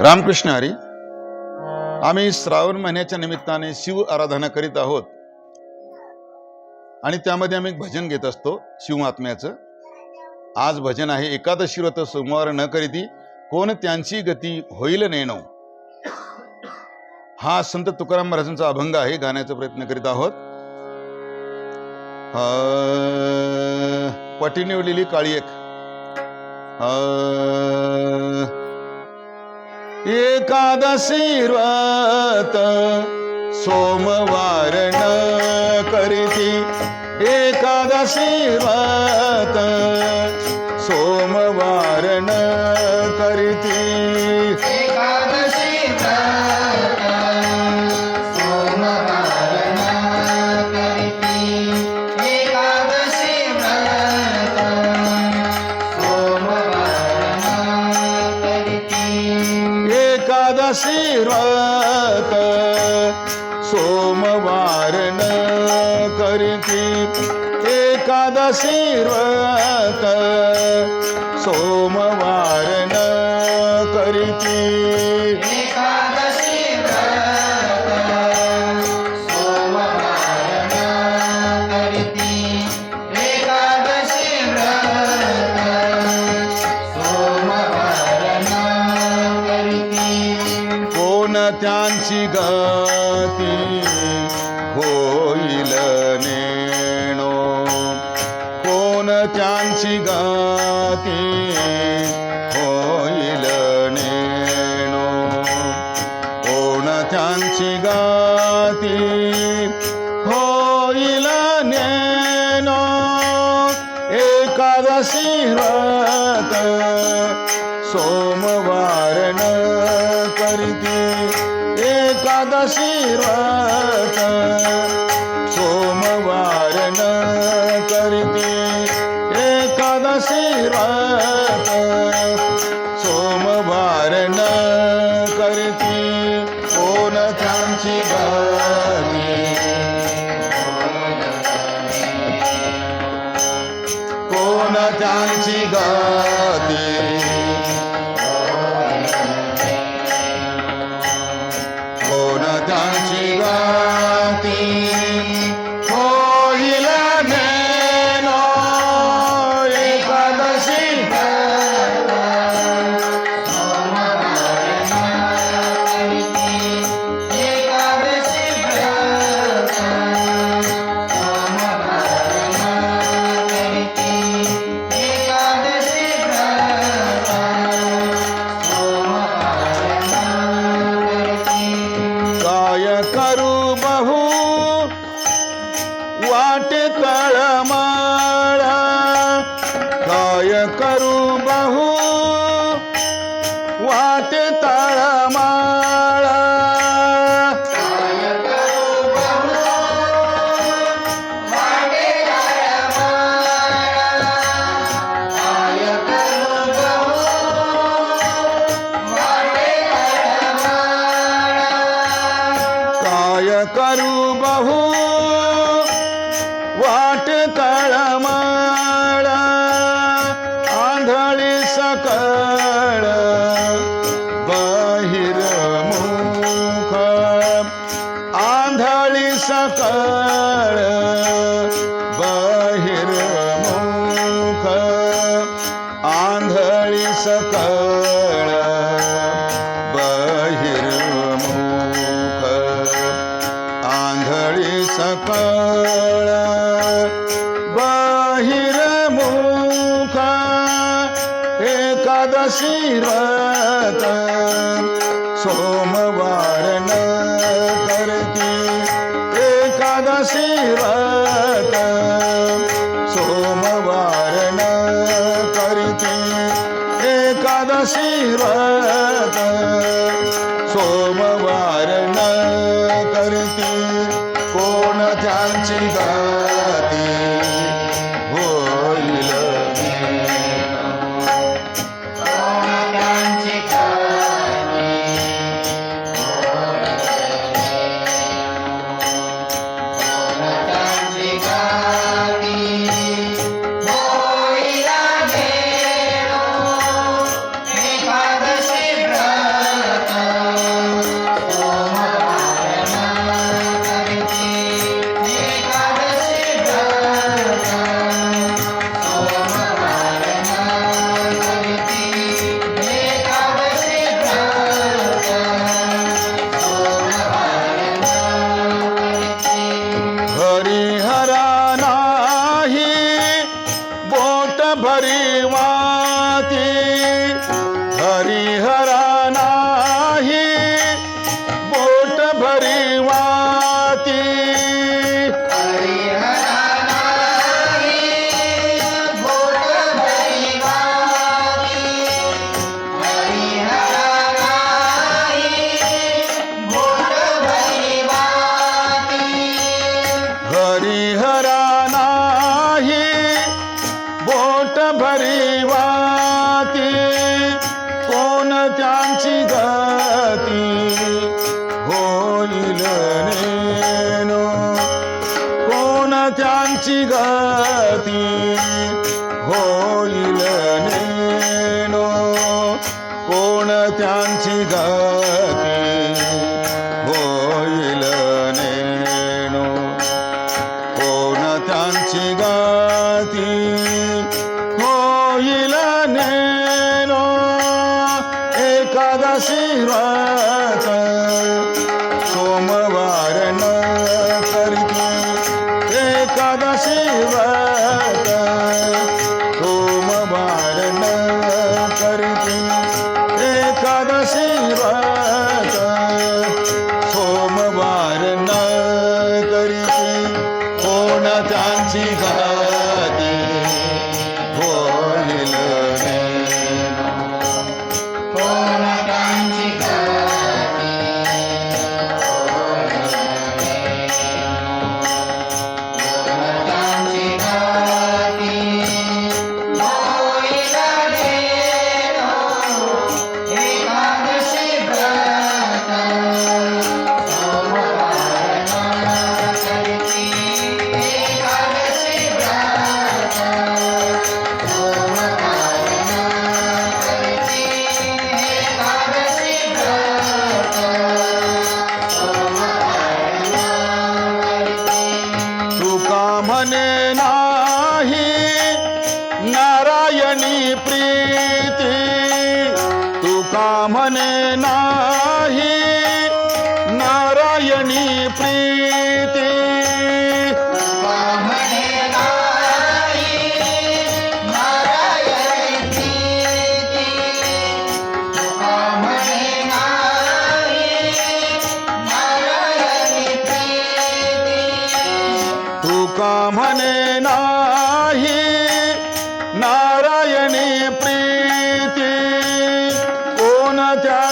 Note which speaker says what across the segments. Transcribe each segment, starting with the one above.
Speaker 1: रामकृष्ण हरी आम्ही श्रावण महिन्याच्या निमित्ताने शिव आराधना करीत आहोत. आणि त्यामध्ये आम्ही एक भजन घेत असतो शिवमात्म्याचं आज भजन आहे एकादशी व्रत सोमवार न करीती कोण त्यांची गती होईल नेणो. हा संत तुकाराम महाराजांचा अभंग आहे गाण्याचा प्रयत्न करीत आहोत. पटी निवडलेली काळी एक. अ, एकादशी व्रत सोमवार न करीती. एकादशी व्रत
Speaker 2: व्रत सोमवार न करती एकादशी व्रत सोमवार न करीती
Speaker 1: त्यांची गती होईल नेणो. कोण त्यांची गती होईल नेनो एकादशी व्रत सोमवार न करीती एकादशी व्रत Baby करू बहु मुख आंधळी सकळ बहिर मुख आंधळी सकळ बहिर मुख आंधळी सकळ बहिर मुख एकादशी Hira त्यांची गती
Speaker 2: सदा शिव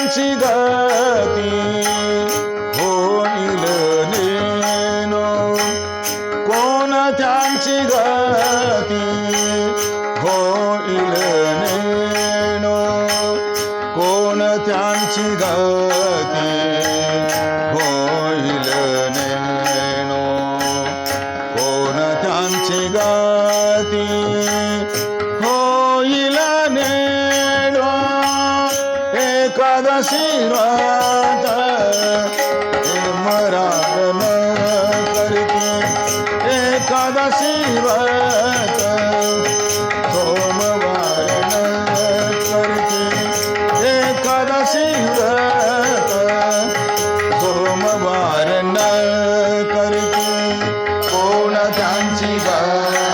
Speaker 1: पायांची गती हो नेनो कोण त्यांची गती हो नेनो कोण त्यांची गती Bye.